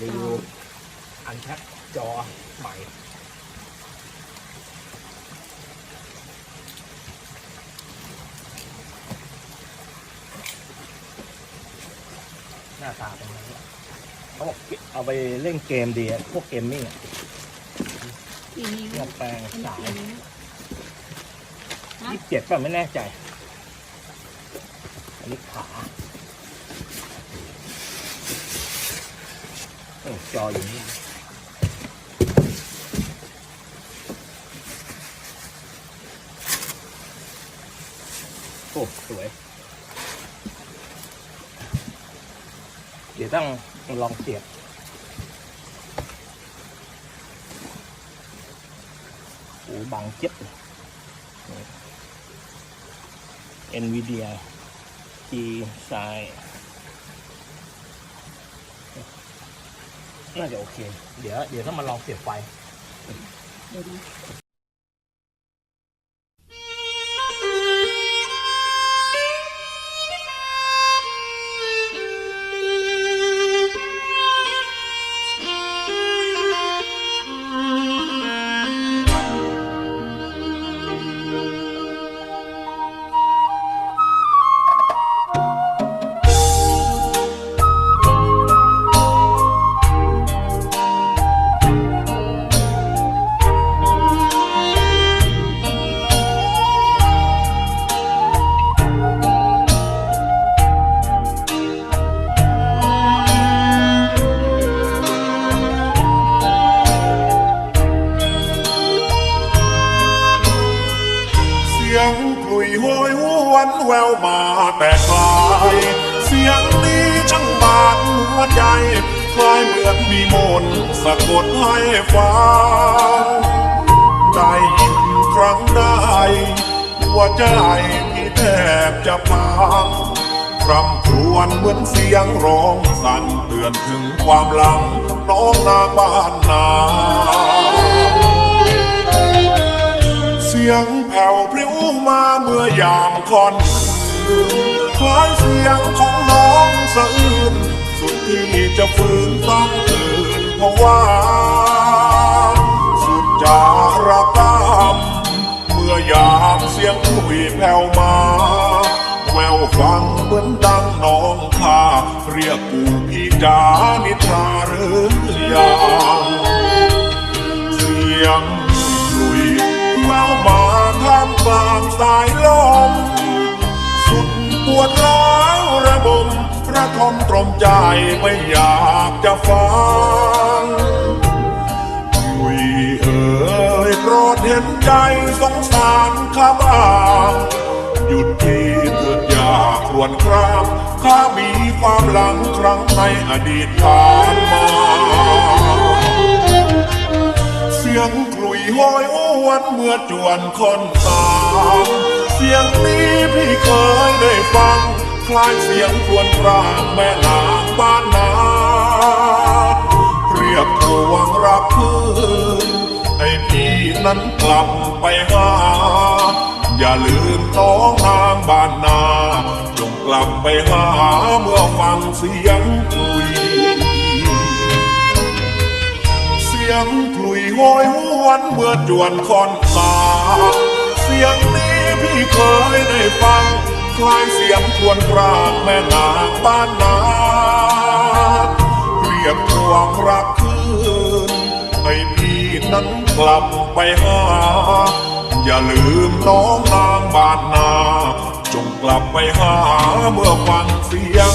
รีวิวอันแท็กจอใหม่หน้าตาเป็นไงเนี่ยเขาบอกเอาไปเล่นเกมดีอะพวกเกมมิ่งอะกี่นิ้วเนี่ยแปลงเป็นสายกี่นิ้วยี่สิบเจ็ดป่ะไม่แน่ใจ อันนี้ขา โอ้จออยู่นี่โอ้สวย เดี๋ยวต้องลองเสียบโอ้บางเจ็บเลย NVIDIA G ไซ น่าจะโอเค เดี๋ยวเดี๋ยวถ้ามาลองเสียบไฟ แต่ไกลเสียงนี้ช่างบาดหัวใจคล้ายเหมือนมีมนสะกดให้ฟังได้ยินครั้งได้หัวใจที่แทบจะพังคร่ำครวญเหมือนเสียงร้องสั่นเตือนถึงความหลังน้องนาบ้านนาเสียงแผ่วพริ้วมาเมื่อยามค่อน คล้ายเสียงของน้องสะอื้นสุดที่จะฝืนต้องตื่นเพราะว่า สุดจาระกามเมื่อยามเสียงคุยแผ่วมาแววฟังเหมือนดังน้องข้าเรียกกูพี่จานิทราหรือยังเสียงลุยแววมาท่ามกลางสายลม วดร้าวระบมระทมตรมใจไม่อยากจะฟังคุยเอ่ยโปรดเห็นใจสงสารข้าบ้างหยุดทีเถิดอย่าครวญครามข้ามีความหลังครั้งในอดีตผ่านมา เสียงกลุยห้อยโอวันเมื่อจวนคนตามเสียงนี้ พี่เคยได้ฟัง คล้ายเสียงควญครางแม่นางบ้านนา เรียกทวงรักคืนให้พี่นั้นกลับไปหา อย่าลืมน้องนางบ้านนา จงกลับไปหาเมื่อฟังเสียงกลุย เสียงกลุยโหยหวนเมื่อจวนคอนตา สียงนี้พี่เคยได้ฟัง คล้ายเสียงครวญครางแม่นางบ้านนาเรียกทวงรักคืนให้พี่นั้นกลับไปหา อย่าลืมน้องนางบ้านนา จงกลับไปหาเมื่อฟังเสียง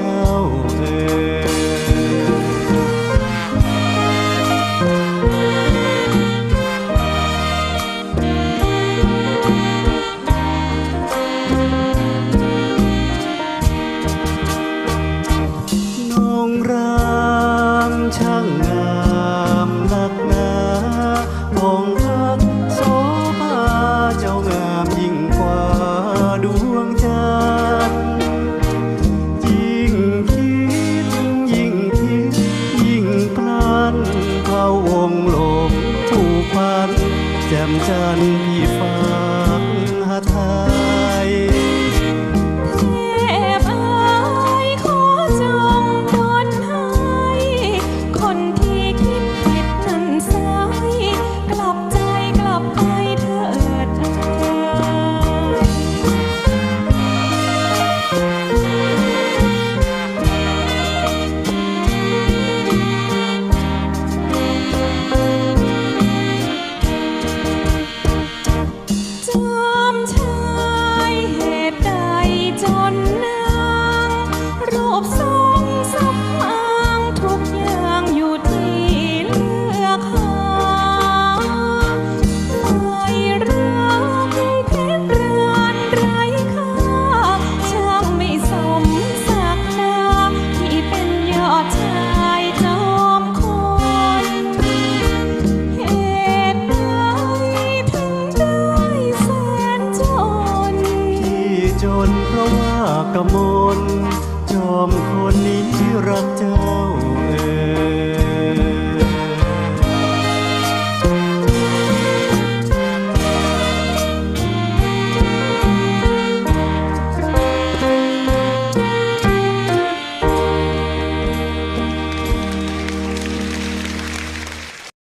คนนี้รักเจ้า